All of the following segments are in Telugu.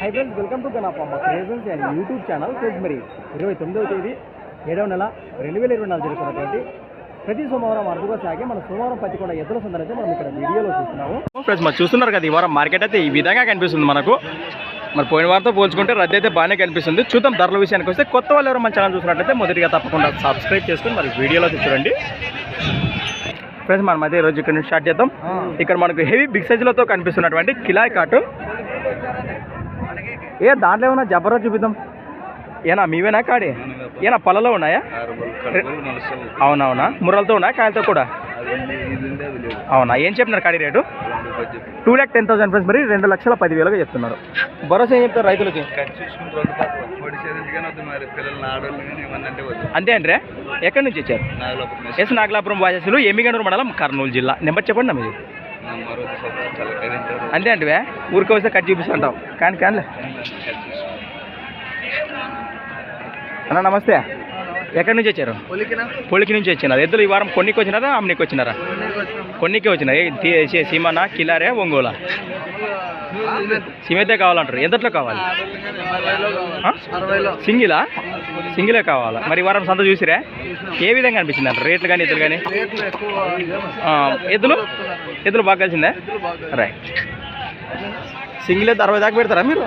Hi friends welcome to Ganapamma క్రేజన్స్ and YouTube channel friends మరి ఇరవై తొమ్మిదవ తేదీ ఏడవ నెల రెండు వేల ఇరవై నాలుగు జరుగుతున్నటువంటి ప్రతి సోమవారం అరుదుగా సాగే మన సోమవారం పత్తికొండ ఎద్దుల సందర్భం అయితే మనం ఇక్కడ వీడియోలో చూస్తున్నాము. ఫ్రెండ్స్ మరి చూస్తున్నారు కదా ఈ వారం మార్కెట్ అయితే ఈ విధంగా కనిపిస్తుంది మనకు. మరి పోయిన వారంతో పోల్చుకుంటే రద్దు అయితే బాగానే కనిపిస్తుంది. చూద్దాం ధరల విషయానికి వస్తే కొత్త వాళ్ళు ఎవరు మన ఛానల్ చూసినట్లయితే మొదటిగా తప్పకుండా సబ్స్క్రైబ్ చేసుకొని మరి వీడియోలో చూడండి. ఫ్రెండ్స్ మనం అయితే ఈరోజు ఇక్కడ నుంచి స్టార్ట్ చేద్దాం. ఇక్కడ మనకు హెవీ బిగ్ సైజులతో కనిపిస్తున్నటువంటి కిలాయ్ కాటు. ఏ దాంట్లో ఏమన్నా జబర్రా చూపిద్దాం. ఏనా మీవేనా కాడి? ఏనా పళ్ళలో ఉన్నాయా? అవునవునా? ముర్రలతో ఉన్నాయా కాయలతో కూడా? అవునా ఏం చెప్పినారు కాడి rate? Two lakh ten thousand friends మరి రెండు లక్షల పదివేలుగా చెప్తున్నారు. భరోసా ఏం చెప్తారు రైతులకి? అంతే అంటే ఎక్కడి నుంచి వచ్చారు? ఎస్ నాగలాపురం వాజస్సులు ఎమ్మిగనూరు మండలం కర్నూలు జిల్లా. నెంబర్ చెప్పండి నా మీది. అంతే అంటే ఊరికి వస్తే కట్ చూపిస్తుంటాం కానీ కానిలే. అన్న నమస్తే. ఎక్కడి నుంచి వచ్చారు? పొలికి నుంచి వచ్చినారు. ఎద్దులు ఈ వారం కొన్నికి వచ్చినారా అమ్మనికి వచ్చినారా? కొన్నికి వచ్చినారు సీ- సీమనా కిలారే ఒంగోలా? సీమైతే కావాలంటారు. ఎంతట్లో కావాలి? సింగిలా? సింగిలే కావాలా? మరి వారం సంత చూసిరా? ఏ విధంగా అనిపించింది అంటారు రేట్లు కానీ ఎద్దులు కానీ ఎద్దులు? ఎద్దులు బాగా కలిసిందే? రైట్ సింగిల్ అయితే అరవై దాకా పెడతారా మీరు?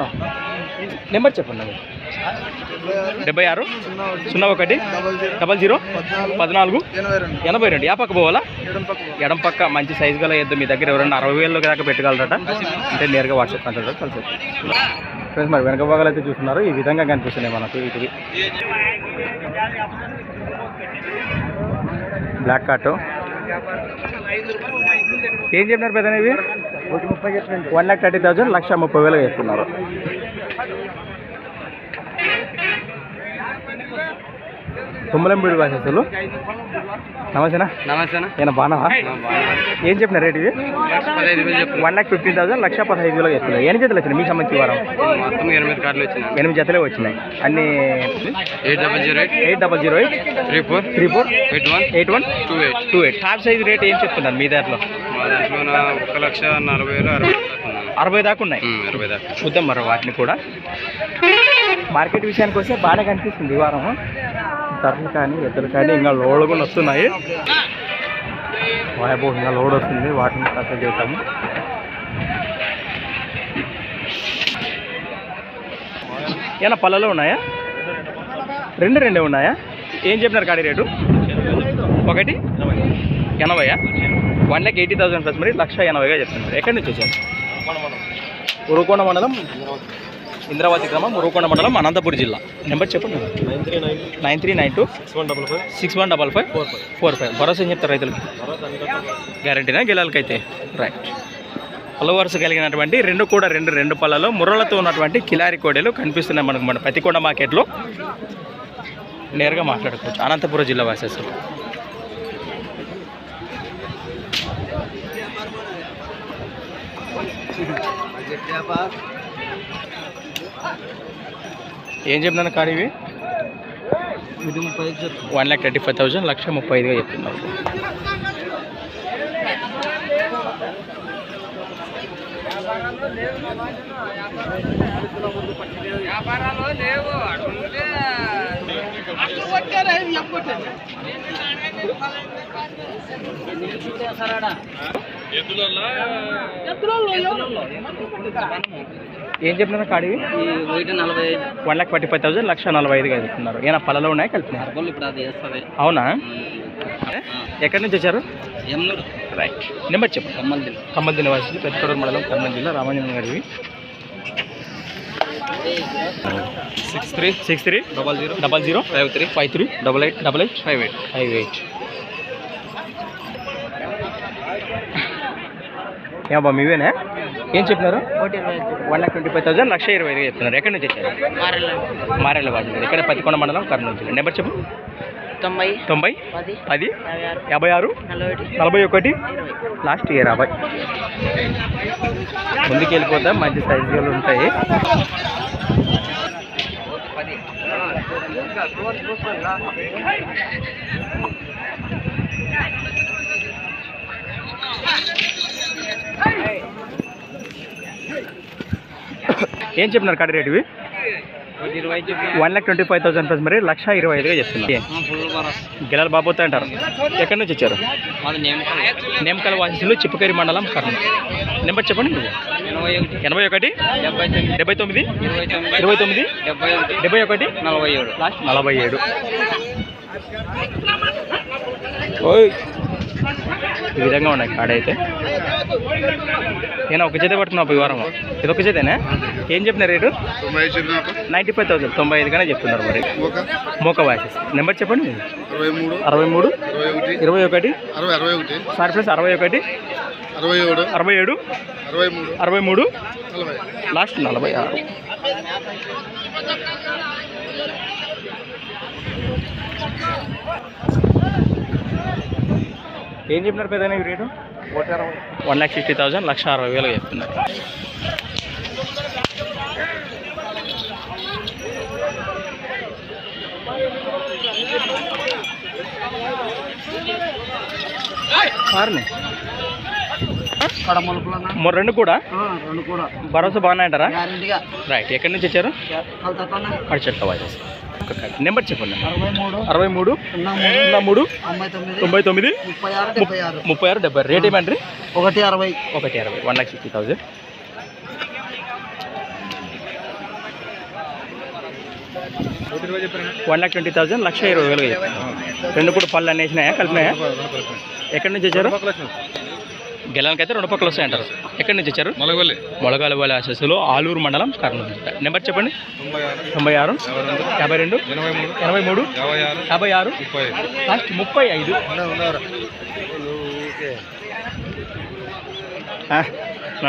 నెంబర్ చెప్పండి డెబ్బై ఆరు? సున్నా ఒకటి? Double zero? పద్నాలుగు? ఎనభై రెండు. యా పక్క పోవాలా? ఎడం పక్క. మంచి సైజు గల ఎద్దు. మీ దగ్గర ఎవరైనా అరవై వేలు దాకా పెట్టగలరట అంటే నేరుగా వాట్సాప్ కంటే కలిసి ఫ్రెండ్స్ మరి వెనక భాగాలు అయితే చూస్తున్నారు. ఈ విధంగా కనిపిస్తున్నాయి మనకు ఇది బ్లాక్ కార్ట్ ఏం చెప్పినారు పెద్ద ఇవి వన్ ల్యాక్ థర్టీ థౌసండ్ లక్ష ముప్పై వేలు చెప్తున్నారు. తుమ్మలంబీడి భాషలు నమస్తేనా నమస్తే ఏనా బాగున్నావా? ఏం చెప్పిన రేట్ ఇవి? వన్ ల్యాక్ ఫిఫ్టీన్ థౌసండ్ లక్ష పదహైదు వేలు చెప్తున్నారు ఎన్ని జతలు వచ్చినాయి? మీకు సంబంధించి వారం? మొత్తం ఎనిమిది కార్డులు వచ్చినాయి. ఎనిమిది జతలే వచ్చినాయి. అన్ని eight double zero eight. Eight double zero eight. Three four. Three four. Eight one. Eight one. Two eight. Two eight. Top size rate ఏం చెప్తున్నారు మీ దాంట్లో ఒక లక్ష నలభై వేలు అరవై వేలు దాకా ఉన్నాయి. అరవై దాకా ఉన్నాయి? అరవై దాకా. చూద్దాం మరి వాటిని కూడా. మార్కెట్ విషయానికి వస్తే బాగానే కనిపిస్తుంది ఈ వారం. ధరలు కానీ ఎద్దులు కానీ ఇంకా లోడ్ కూడా వస్తున్నాయి. వాయబో ఇంకా లోడ్ వస్తుంది. వాటిని కథ చేద్దాము. ఏమన్నా పళ్ళలో ఉన్నాయా? రెండు రెండే ఉన్నాయా? ఏం చెప్పినారు కాడి రేటు? ఒకటి? ఎనభైయా? One lakh eighty thousand plus మరి లక్ష ఎనభైగా చెప్తున్నారు. ఎక్కడి నుంచి వచ్చారు? ఉరుకోండ మండలం? ఇంద్రావతి గ్రామం ఉరుకొండ మండలం అనంతపురం జిల్లా. నెంబర్ చెప్పండి. Nine three nine two. Six one double five. Four five four five భరోసా ఏం చెప్తారు రైతులకి? గ్యారంటీనా గిలాలకైతే. రైట్ పళ్ళ వరుస కలిగినటువంటి రెండు కూడా రెండు రెండు పళ్ళలో ముర్రలతో ఉన్నటువంటి కిలారి కోడెలు కనిపిస్తున్నాయి మనకు మన పతికొండ మార్కెట్లో. నేరుగా మాట్లాడుకోవచ్చు. అనంతపురం జిల్లా వాసేస్తారు ఏం చెప్తున్నాను కాడి ఇవి? One lakh thirty five thousand లక్ష ముప్పై ఐదుగా చెప్తున్నారు. ఏం చెప్తున్నారు కాడివి one lakh forty five thousand లక్ష నలభై ఐదుగా చెప్తున్నారు. ఏమైనా పళ్ళలో ఉన్నాయి వేస్తుంది అవునా? ఎక్కడి నుంచి వచ్చారు? రైట్ నెంబర్ చెప్పు. కమ్మల్ కమ్మల్ దినవాసి పెద్దకడూరు మండలం కర్నూలు జిల్లా రామాంజనం గారివి six three. Six three. Double zero. Double zero. Five three. Five three. Double eight. Double eight. Five eight. Five eight. ఏమబ్బా మీవేనా? ఏం చెప్పినారు? One lakh twenty five thousand లక్ష ఇరవై ఐదు చెప్తున్నారు. ఎక్కడి నుంచి వచ్చారు? మారేళ్ళ వాడి ఇక్కడ పతికొండ మండలం కర్నూలు జిల్లా. నెంబర్ చెప్పు. తొంభై తొంభై పది యాభై ఆరు నలభై ఒకటి లాస్ట్ ఇయర్ యాభై. ముందుకు వెళ్ళిపోతే మంచి సైజులు ఉంటాయి. ఏం చెప్పినారు కాడి రేటు ఇవి? ఇరవై one lakh twenty five thousand plus మరి లక్ష ఇరవై ఐదుగా చెప్తున్నారు. గిలాల బాబోతే అంటారు. ఎక్కడి నుంచి వచ్చారు? నేమకల్. వాసిస్తులు చిప్పకరి మండలం కర్నూలు. నెంబర్ చెప్పండి మీరు. ఎనభై ఒకటి డెబ్బై తొమ్మిది ఇరవై తొమ్మిది డెబ్బై ఒకటి డెబ్బై ఒకటి నలభై ఏడు. లాస్ట్ నలభై ఏడు. ఓయ్. ఈ విధంగా ఉన్నాయి కాడ అయితే నేను ఒక చేతే పట్టుకున్నా ఈ వారం ఇది ఒక చేతేనే ఏం చెప్పిన రేటు? Ninety five thousand. తొంభై ఐదుగానే చెప్తున్నారు మరి. మోక? వాయిసెస్. నెంబర్ చెప్పండి అరవై మూడు. అరవై మూడు. ఇరవై ఒకటి. సార్ ప్లస్ అరవై ఒకటి. అరవై ఏడు. అరవై ఏడు. అరవై మూడు. నలభై. లాస్ట్ నలభై ఆరు. ఏం చెప్పినారు పెద్దనే ఈ రేటు? వన్ ల్యాక్ సిక్స్టీ థౌసండ్ లక్ష అరవై వేలు చెప్తున్నారు. రెండు కూడా? రెండు కూడా. భరోసా బాగానే అంటారా? గ్యారంటీగా. రైట్ ఎక్కడి నుంచి వచ్చారు? అడిచెట్ల వాయిస్ నెంబర్ చెప్పండి. అరవై మూడు అరవై మూడు సున్నా మూడు తొంభై తొమ్మిది ముప్పై ఆరు డెబ్బై ఆరు. ముప్పై ఆరు డెబ్బై రేట్ ఏమంటారు ఒకటి అరవై. ఒకటి అరవై. One lakh sixty thousand one lakh twenty thousand లక్ష ఇరవై వేలు రెండు కూడా పళ్ళు అన్నీ వేసినాయా? కలిపినాయా? ఎక్కడి నుంచి వచ్చారు? గెలానికైతే రెండు పక్కలు వస్తాయంటారు. ఎక్కడి నుంచి వచ్చారు? మలగొల్లి మొలగాల వాళ్ళ ఆశస్సులు ఆలూరు మండలం కర్నూలు. నెంబర్ చెప్పండి. తొంభై ఆరు యాభై రెండు ఎనభై మూడు యాభై ఆరు లాస్ట్ ముప్పై ఐదు.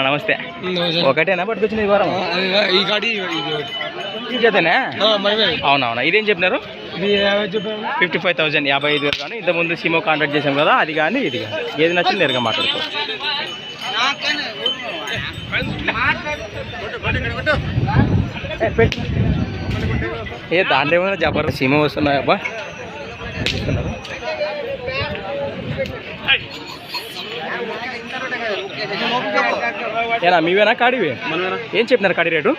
నమస్తే. ఒకటేనా? పట్టుకొచ్చిన ఈ వారం? ఈ గాడి ఈ జతనే అవునవునా. ఇదేం చెప్పినారు? ఫిఫ్టీ ఫైవ్ థౌసండ్ యాభై ఐదు వేలు కానీ ఇంతకుముందు సిమో కాంటాక్ట్ చేసాం కదా అది కానీ ఇది కానీ. ఏది నచ్చింది నేరుగా మాట్లాడుకో. ఏ, దాంట్లో ఏమైనా జబర్ సిమో వస్తున్నాయబ్బా అబ్బా చూస్తున్నారు? ఏనా మీవేనా కాడివి? ఏం చెప్పినారు కాడి rate?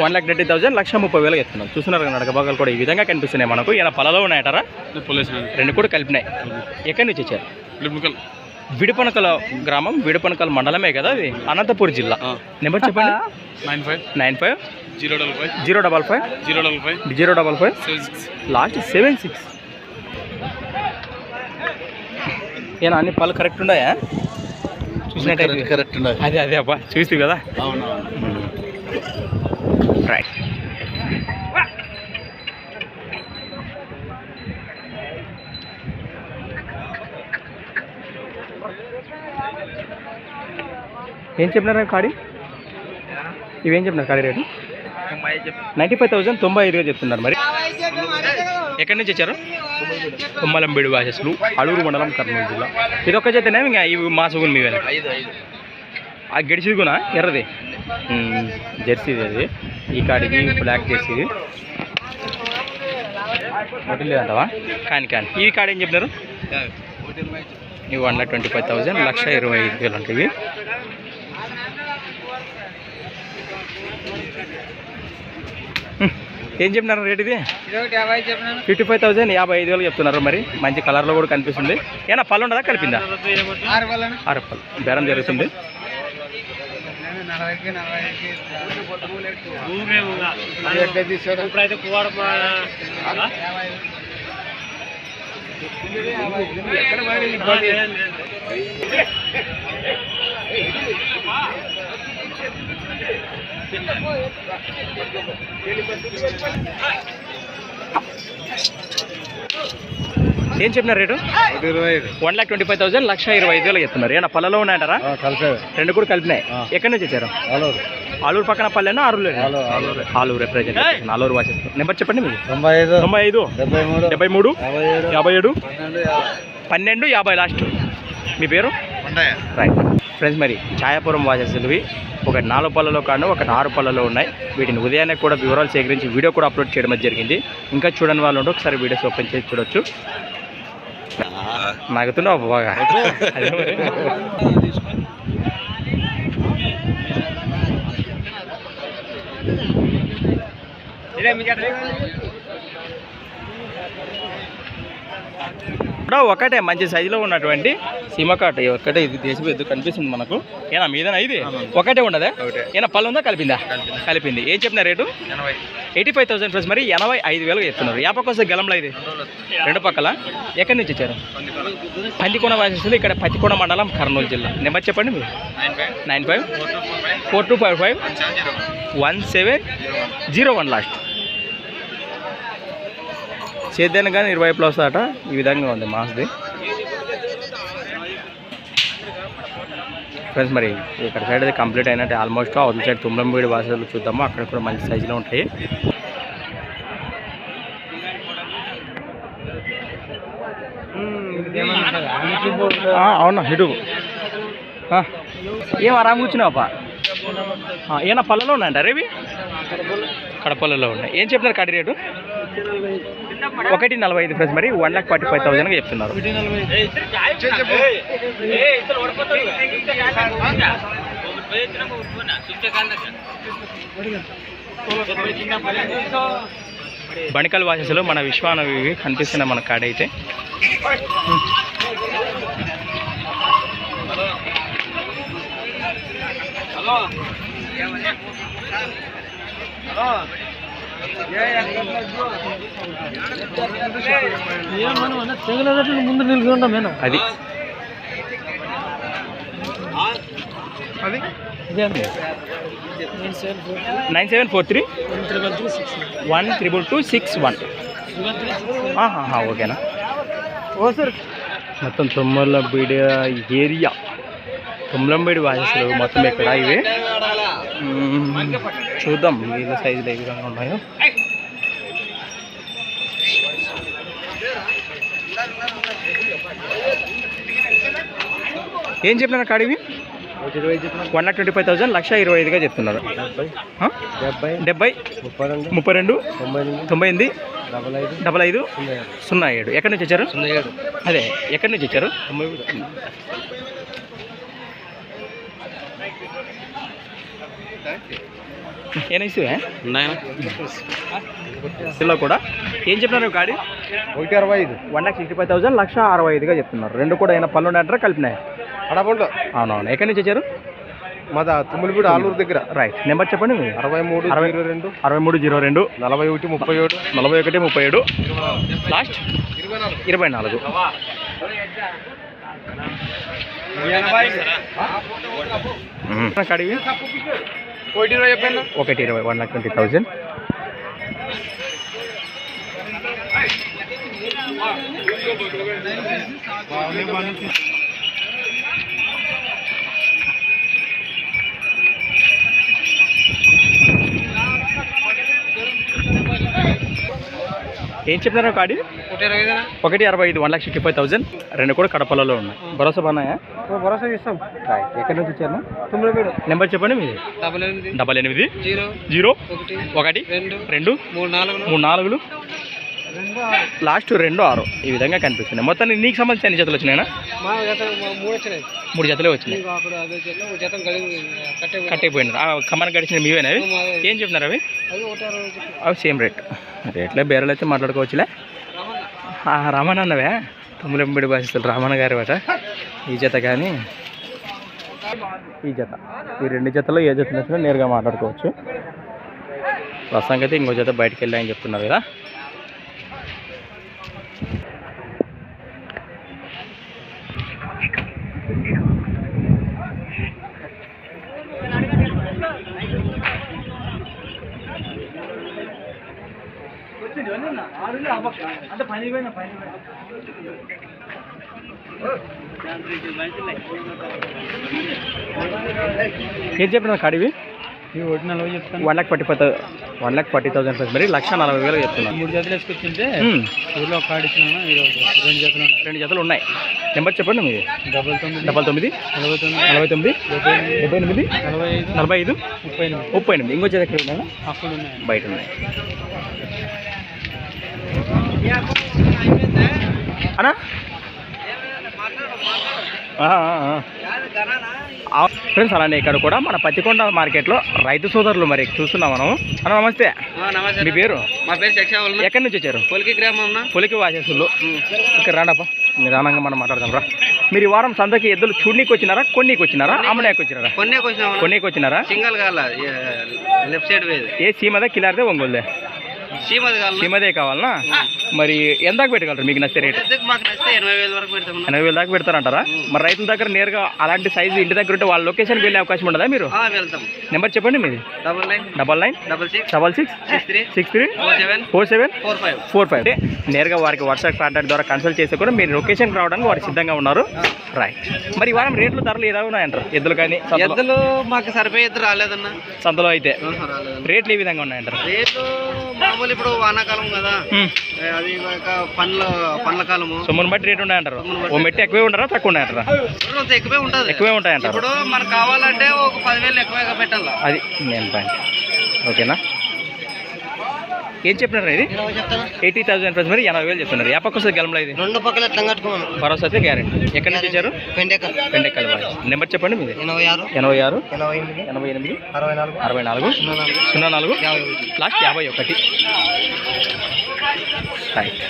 One lakh twenty thousand లక్ష ముప్పై వేలు చెప్తున్నాం చూస్తున్నారు కదా నడకబాగాలు కూడా ఈ విధంగా కనిపిస్తున్నాయి మనకు. ఈయన పొలలో ఉన్నాయటారా? రెండు కూడా కలిపినాయి. ఎక్కడి నుంచి వచ్చారు? విడుపనకల గ్రామం విడుపనకల మండలమే కదా అది? అనంతపూర్ జిల్లా. నెంబర్ చెప్పండి. Nine five. Nine five. Zero double five. Zero double five. Zero double five. Zero double five. Last seven six. ఏనా అన్ని పళ్ళు కరెక్ట్ ఉన్నాయా? చూసినట్టయితే కరెక్ట్ ఉండాలి. అదే అదే అబ్బా చూస్తూ కదా? రైట్ ఏం చెప్పినారు కాడి ఇవేం చెప్పినారు కాడి రేటు? నైంటీ ఫైవ్ థౌసండ్ తొంభై ఐదుగా చెప్తున్నారు మరి? ఎక్కడి నుంచి వచ్చారు? తుమ్మలంబేడు వాసస్లు అడూరు మండలం కర్నూలు జిల్లా. ఇది ఒక్క చేతనే? ఇంకా ఇవి మా సుగులు మీవే ఐదు ఐదు. ఆ గడిచిది కూడా ఎర్రది. జెర్సీది అది. ఈ కాడికి బ్లాక్ జెర్సీది వడ్డీ లేదంటవా? కానీ కానీ. ఈ కాడ ఏం చెప్పినారు ఇవి one lakh twenty five thousand లక్ష ఇరవై ఐదు వేలు అంటే ఇవి హ్మ్. ఏం చెప్పినారు రేట్ ఇది ఫిఫ్టీ ఫైవ్ థౌసండ్ యాభై ఐదు వేలు చెప్తున్నారు మరి మంచి కలర్లో కూడా కనిపిస్తుంది ఏనా పళ్ళు ఉండదా కలిపిందా ఆరు పళ్ళు బేరం జరుగుతుంది ఏం చెప్పినారు rate? One lakh twenty five thousand లక్ష ఇరవై ఐదు వేలు చెప్తున్నారు ఏమన్నా పళ్ళలో ఉన్నాయంటారా రెండు కూడా కలిపినాయి. ఎక్కడి నుంచి వచ్చారు? హలో ఆలూరు పక్కన పల్లెనా ఆలూరు, ఆలూరు. ఆలూరు రిప్రజెంటేషన్ ఆలూరు వాసేస్తారు. నెంబర్ చెప్పండి మీరు తొంభై ఐదు. తొంభై ఐదు? డెబ్బై మూడు. యాభై ఏడు. పన్నెండు యాభై. లాస్ట్ మీ పేరు? రైట్ ఫ్రెండ్స్ మరి ఛాయాపురం వాచెస్వి ఒక నాలుగు పళ్ళలో కాను ఒక ఆరు పళ్ళలో ఉన్నాయి. వీటిని ఉదయాన్నే కూడా వివరాలు సేకరించి వీడియో కూడా అప్లోడ్ చేయడం జరిగింది. ఇంకా చూడని వాళ్ళు ఉంటే ఒకసారి వీడియోస్ ఓపెన్ చేసి చూడొచ్చు. నాగుతున్నావు బాగా. అదే మరి. ఒకటే మంచి సైజులో ఉన్నటువంటి సీమకాట ఒకటే ఇది దేశం ఎద్దు కనిపిస్తుంది మనకు. ఏనా మీదనా ఇది? ఒకటే ఉండదా. ఏనా పళ్ళు ఉందా? కలిపిందా? కలిపింది. ఏం చెప్పిన rate? Eighty five thousand plus మరి ఎనభై ఐదు వేలు చెప్తున్నారు యాప కోసం గలంలో ఇది? రెండు పక్కల? ఎక్కడి నుంచి వచ్చారు? పందికొండ. వాసస్సులు ఇక్కడ పత్తికొండ మండలం కర్నూలు జిల్లా. నెంబర్ చెప్పండి మీరు. Nine five. Four two five. Five one seven zero one last. చేద్దాను కానీ ఇరువైపులో వస్తాట ఈ విధంగా ఉంది మాస్ది. ఫ్రెండ్స్ మరి ఇక్కడ సైడ్ అది కంప్లీట్ అయినట్టు. ఆల్మోస్ట్ అవతల సైడ్ తుమ్లంబీడి వాసలు చూద్దాము. అక్కడ కూడా మంచి సైజులో ఉంటాయి. అవునా ఇటు. ఏం ఆరామ్ కూర్చున్నావా ఏనా పళ్ళలో ఉన్నాయంట రేవి? కడపల్లలో ఉన్నాయి. ఏం చెప్తున్నారు కడి రేటు? ఒకటి నలభై ఐదు ఫ్రెండ్స్ మరి వన్ లాక్ ఫార్టీ ఫైవ్ థౌసండ్గా చెప్తున్నారు. బణికల్ వాసెస్లో మన విశ్వానవి కనిపిస్తున్నాయి మన కాడ అయితే. ముందు నిల్చుంటాం నేను అది. Nine seven four three. One triple two six one. ఓకేనా ఓ సార్ మొత్తం తొమ్మలబీడి ఏరియా. తొమ్మలంబేడి వాయిస్లు మొత్తం ఇక్కడ ఇవి. చూద్దాం వీళ్ళ సైజులు ఏ విధంగా ఉన్నాయో. ఏం చెప్పినారు కాడివి one lakh twenty five thousand లక్ష ఇరవై ఐదుగా చెప్తున్నారు? డెబ్బై. డెబ్బై. ముప్పై రెండు. ముప్పై రెండు? తొంభై ఎనిమిది. డబల్ ఐదు. డబల్ ఐదు? సున్నా ఏడు. ఎక్కడి నుంచి వచ్చారు? అదే ఎక్కడి నుంచి వచ్చారు? ఇలా కూడా. ఏం చెప్తున్నారు గాడి? ఒకటి అరవై ఐదు. One lakh sixty five thousand లక్ష అరవై ఐదుగా చెప్తున్నారు. రెండు కూడా అయినా పళ్ళు అంటారా కలిపినాయి. అడపండు అవునవును. ఎక్కడి నుంచి వచ్చారు? మాది తుమ్మిలిపూడి ఆలూరు దగ్గర. రైట్ నెంబర్ చెప్పండి మీరు అరవై మూడు అరవై ఇరవై రెండు. అరవై మూడు జీరో రెండు. నలభై ఒకటి ముప్పై ఏడు. నలభై ఒకటి ముప్పై ఏడు. లాస్ట్ ఇరవై నాలుగు. ఇరవై నాలుగు. మ్మ్. కడివి? ఒకటి ఇరవై చెప్పాను ఒకటి ఇరవై వన్ లాక్ ట్వంటీ థౌజండ్ ఏం చెప్తున్నారు కాడి ఒకటి అరవై ఐదు one lakh sixty five thousand రెండు కూడా కడపలలో ఉన్నాయి. భరోసా బాగున్నాయా? భరోసా ఇస్తాం ఎక్కడి నుంచి తుమ్మిలిపూడి నెంబర్ చెప్పండి మీది. డబల్ ఎనిమిది. డబల్ ఎనిమిది. జీరో. జీరో. ఒకటి. రెండు. మూడు నాలుగు మూడు నాలుగులు. లాస్ట్ రెండు ఆరు. ఈ విధంగా కనిపిస్తున్నాయి. మొత్తాన్ని నీకు సంబంధించి ఎన్ని జతలు వచ్చినాయినా? మూడు వచ్చినాయి. మూడు జతలే వచ్చినాయి. ఇంకా అప్పుడు అదే జత ఒక జతం కలిగి కట్టే కట్టయిపోయినారు ఆ కమ్మని గడిచిన మీవేనా ఏం చెప్పినారు అవి? అవి సేమ్ రేట్. రేట్లే బేరలు అయితే మాట్లాడుకోవచ్చులే. రామన్ అన్నవే? తుమ్ములెంబడి బాధిస్తులు రామన్న గారి అట ఈ జత కానీ ఈ జత. ఈ రెండు జతలో ఏ జత నచ్చినా నేరుగా మాట్లాడుకోవచ్చు. ప్రస్తుతానికి అయితే ఇంకో జత బయటకు వెళ్ళాయని చెప్తున్నారు కదా. ఏం చెప్పినారు కాడివి ఈ ఒకటి నలభై చెప్తాను. One lakh forty five one lakh forty thousand plus మరి లక్ష నలభై వేలు చెప్తున్నారు మూడు జతలు వేసుకొచ్చింటే. ఊర్లో ఈరోజు రెండు జతలు ఉన్నాయి. రెండు జతలు ఉన్నాయి. నెంబర్ చెప్పండి మీది. డబల్ తొమ్మిది. డబల్ తొమ్మిది. నలభై తొమ్మిది. నలభై తొమ్మిది. డెబ్బై ఎనిమిది. నలభై ఐదు. నలభై ఐదు. ముప్పై ఎనిమిది. ముప్పై ఎనిమిది. ఇంకో జత ఎక్కడ ఉన్నాయి. బయట ఉన్నాయి. అనా ఫ్రెండ్స్ అలానే ఇక్కడ కూడా మన పత్తికొండ మార్కెట్లో రైతు సోదరులు మరి చూస్తున్నాం మనం అన్న నమస్తే. నమస్తే మీ పేరు? మా పేరు శక్షావల్ ఎక్కడి నుంచి వచ్చారు? పొలికి గ్రామం పులికి వాసేసులు ఇక్కడ రాండప్ప. మీరు రానంగా మనం మాట్లాడదాం రా. మీరు ఈ వారం సంతకి ఎద్దులు చూడనీకి వచ్చినారా కొన్నీకి వచ్చినారా అమ్మడానికి వచ్చినారా? కొన్నీకి వచ్చినారా? సింగల్ కాల లెఫ్ట్ సైడ్ ఏ సీమదే కిలారిదే ఒంగోలుదే? సీమది కావాలనా? మరి ఎందాక పెట్టగలరు మీకు నచ్చే రేటు? ఎనభై వేల దాకా పెడతారంటారా? మరి రైతుల దగ్గర నేరుగా అలాంటి సైజు ఇంటి దగ్గర ఉంటే వాళ్ళ లొకేషన్కి వెళ్ళే అవకాశం ఉండదా మీరు? నెంబర్ చెప్పండి మీది. Double nine. Double six. Six. Three. Four seven. Four five. నేరుగా వారికి వాట్సాప్ కాంటాక్ట్ ద్వారా కన్సల్ట్ చేస్తే కూడా మీరు లొకేషన్కి రావడానికి వారు సిద్ధంగా ఉన్నారు. రైట్. మరి వారం రేట్లు ధరలు ఏదో ఉన్నాయంటారు? ఎద్దులు కానీ సంతలో- ఎద్దులు మాకు సరిపోయే ఎద్దు రాలేదన్న. సంతలో అయితే. రేట్లు ఏ విధంగా ఉన్నాయంటారు? రేటు మామూలు ఇప్పుడు వానాకాలం కదా. అది పండ్ల పండ్ల కాలము. సొమ్మును బట్టి రేట్ ఉన్నాయంటారు ఓ మెట్టి ఎక్కువే ఉంటారా తక్కువ ఉన్నాయంటారా ఎక్కువే ఉంటుంది. ఎక్కువే ఉంటాయంటారు. ఇప్పుడు మనకు కావాలంటే ఒక పదివేలు ఎక్కువగా పెట్టాలి? అది నేను పాయింట్ ఓకేనా? ఏం చెప్పినారు ఇది? ఎయిటీ థౌసండ్ ప్లస్ మరి ఎనభై వేలు చెప్తున్నారు ఏ పక్క వస్తుంది గెలంలో ఇది? రెండు పక్కల భరోసా అయితే గ్యారెంటీ. ఎక్కడి నుంచి ఇచ్చారు పెండెక్కల. నెంబర్ చెప్పండి మీది. ఎనభై ఆరు. ఎనభై ఆరు. ఎనభై ఎనిమిది. ఎనభై ఎనిమిది. అరవై నాలుగు. అరవై నాలుగు. సున్నా నాలుగు. సున్నా నాలుగు. యాభై ఒకటి. లాస్ట్ యాభై ఒకటి. రైట్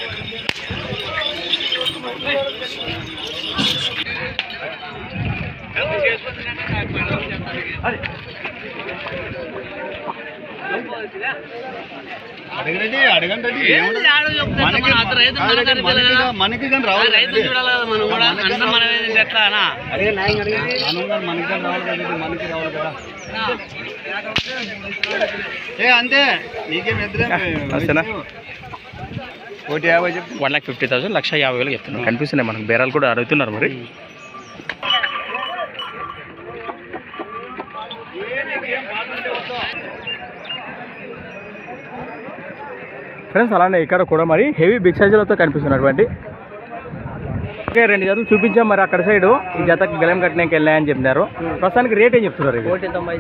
అడగండి అడగండి. మనకి కానీ రావాలి రైతు చూడాలి కదా మనం కూడా. అన్న మనం ఎట్లా అనా మనకి కానీ రావాలి కదా మనకి రావాలి కదా. ఏ అంతే. నీకేం ఎదురే వస్తేనా ఒకటి యాభై చెప్పు వన్ ల్యాక్ ఫిఫ్టీ థౌసండ్ లక్ష యాభై వేలు చెప్తున్నాం. కనిపిస్తున్నాయి మనకు. బేరాలు కూడా అడుగుతున్నారు మరి. ఫ్రెండ్స్ అలానే ఇక్కడ కూడా మరి హెవీ బిగ్ సైజులతో కనిపిస్తున్నటువంటి ఓకే రెండు జతలు చూపించాం మరి అక్కడ సైడ్ ఈ జతకి గెలం కట్టడానికి వెళ్ళాయని చెప్పినారు. ప్రస్తుతానికి రేట్ ఏం చెప్తున్నారు ఒకటి తొంభై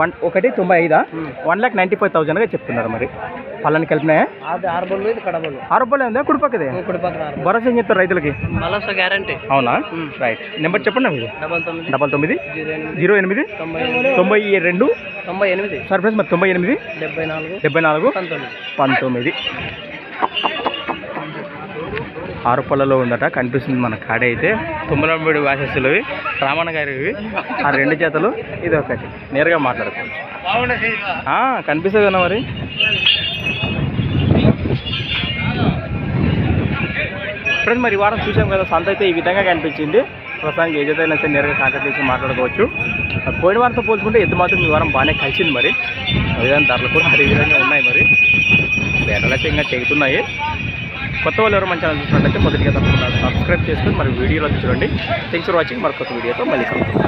వన్ ఒకటి తొంభై ఐదా? వన్ ల్యాక్ నైంటీ ఫైవ్ థౌసండ్గా చెప్తున్నారు మరి. పళ్ళని కలిపినాయా? అది ఆరు బళ్ళు ఇది కడబళ్ళు ఆరు రూపాయలు ఉందా కుడిపక్కదే భరోసా ఏం చెప్తారు రైతులకి? గ్యారంటీ అవునా? రైట్ నెంబర్ చెప్పండి మీరు డబల్ తొమ్మిది. జీరో ఎనిమిది. తొంభై రెండు. తొంభై ఎనిమిది. సార్ ఫ్రెండ్స్ మరి తొంభై ఎనిమిది. డెబ్బై నాలుగు. డెబ్బై నాలుగు. పంతొమ్మిది. పంతొమ్మిది. ఆరుపల్లలో ఉందట కనిపిస్తుంది మన కాడ అయితే. తుమ్మలమ్మడి వాసస్సులవి రామన్న గారివి. ఆ రెండు చేతలు ఇది ఒకటి. నేరుగా మాట్లాడుకోవచ్చు. కనిపిస్తుంది కదా మరి. ఫ్రెండ్స్ మరి ఈ వారం చూసాం కదా సంత అయితే ఈ విధంగా కనిపించింది. ప్రస్తుతానికి ఏ అయితే నేరుగా కాంటాక్ట్ చేసి మాట్లాడుకోవచ్చు. పోయిన వారంతో పోల్చుకుంటే ఎంత మాత్రం ఈ వారం బాగానే కలిసింది మరి. అదే ధరలు కూడా అదే విధంగా ఉన్నాయి మరి. బేటలు అయితే ఇంకా చెగుతున్నాయి కొత్త వాళ్ళు ఎవరు మంచి ఛానల్ చూసినట్లయితే మొదటిగా తప్పకుండా సబ్స్క్రైబ్ చేసుకొని మరి వీడియోలో చూడండి. థ్యాంక్స్ ఫర్ వాచింగ్ మరి కొత్త వీడియోతో మళ్ళీ కలుగుతాం